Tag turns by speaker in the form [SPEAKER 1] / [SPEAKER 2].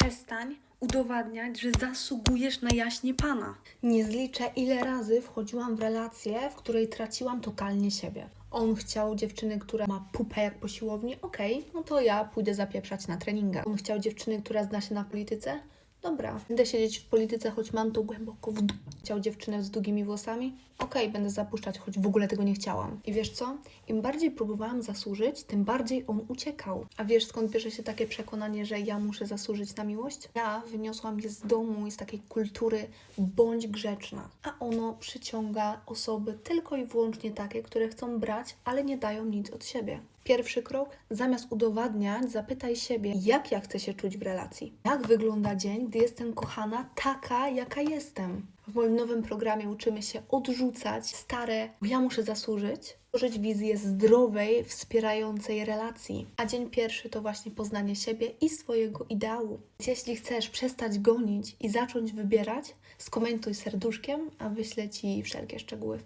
[SPEAKER 1] Przestań udowadniać, że zasługujesz na jaśnie Pana.
[SPEAKER 2] Nie zliczę, ile razy wchodziłam w relację, w której traciłam totalnie siebie. On chciał dziewczyny, która ma pupę jak po siłowni, okej, no to ja pójdę zapieprzać na treningach. On chciał dziewczyny, która zna się na polityce, dobra, będę siedzieć w polityce, choć mam to głęboko w dół. Chciał dziewczynę z długimi włosami, okej, będę zapuszczać, choć w ogóle tego nie chciałam. I wiesz co? Im bardziej próbowałam zasłużyć, tym bardziej on uciekał. A wiesz skąd bierze się takie przekonanie, że ja muszę zasłużyć na miłość? Ja wyniosłam je z domu i z takiej kultury bądź grzeczna, a ono przyciąga osoby tylko i wyłącznie takie, które chcą brać, ale nie dają nic od siebie. Pierwszy krok, zamiast udowadniać, zapytaj siebie, jak ja chcę się czuć w relacji. Jak wygląda dzień, gdy jestem kochana taka, jaka jestem. W moim nowym programie uczymy się odrzucać stare, bo ja muszę zasłużyć, tworzyć wizję zdrowej, wspierającej relacji. A dzień pierwszy to właśnie poznanie siebie i swojego ideału. Jeśli chcesz przestać gonić i zacząć wybierać, skomentuj serduszkiem, a wyślę Ci wszelkie szczegóły.